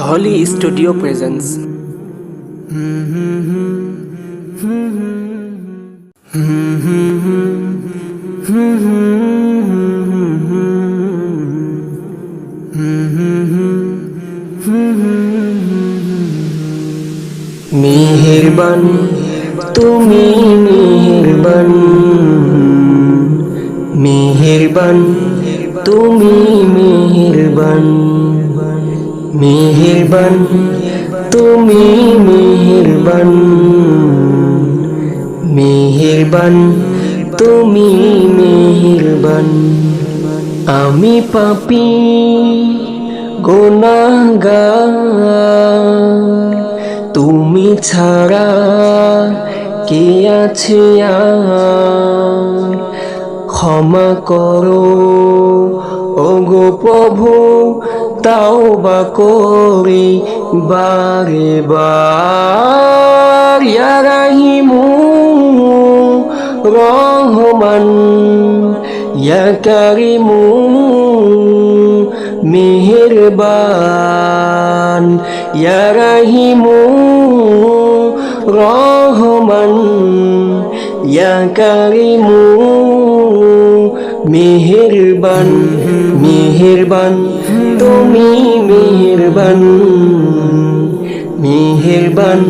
হলি studio presence মেহেরবান তুমি মেহেরবান। মেহেরবান তুমি মেহেরবান মেহেরবান, তুমি মেহেরবান মেহেরবান, তুমি মেহেরবান। আমি পাপি গোনাগা তুমি ছাড়া কে আছে আর? ক্ষমা করো। ওগো প্রভু তাও বা করি বারে বার। রাহিমু রহমান, ইয়া মেহেরবান। ইয়া রাহিমু রহমান, ইয়া কারিমু মেহেরবান মেহেরবান, তুমি মেহেরবান। মেহেরবান,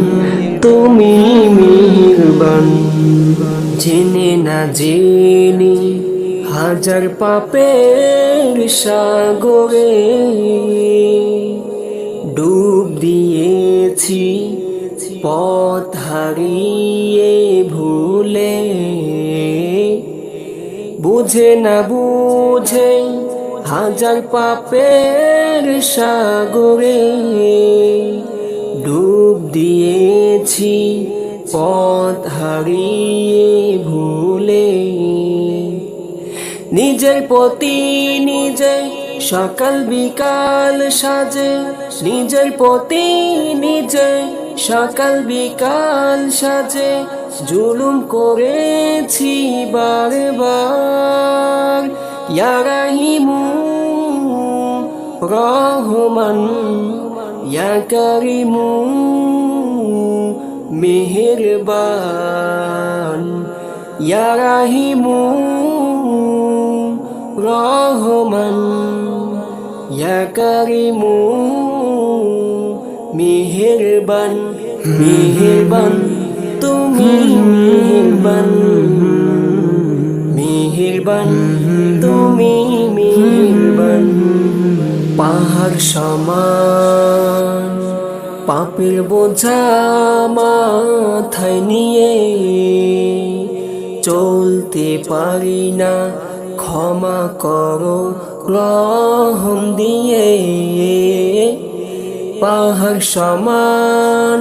তুমি মেহেরবান। জেনে না জেনে হাজার পাপের সাগরে ডুব দিয়েছি, পথ হারিয়ে ভুলে বুঝে না বুঝে হাজার পাপের সাগরে ডুব দিয়েছি, পথ হারিয়ে ভুলে। নিজের প্রতি নিজে সকাল বিকাল সাজে, নিজের প্রতি নিজে সকাল বিকাল সাজে। জুলুম করেছি বারবার। ইয়ারাহিমু রহমান, ইয়া কারিমু, মেহেরবান। ইয়া রাহিমু, রহমান, ইয়া কারিমু, মেহেরবান মেহেরবান। তুমি মেহেরবান। মেহেরবান তুমি মেহেরবান। পাহাড় সমান, পাপের বোঝা মাথায় নিয়ে চলতে পারি না। ক্ষমা করো রহম দিয়ে। পাহাড় সমান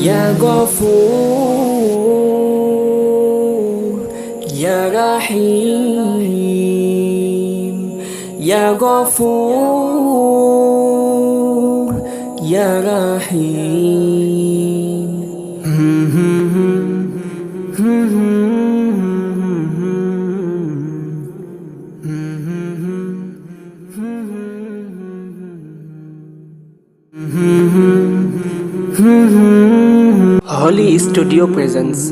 ইয়া গফুর ইয়া রাহিম ইয়া গফুর ইয়া রাহিম Dolly Studio presents.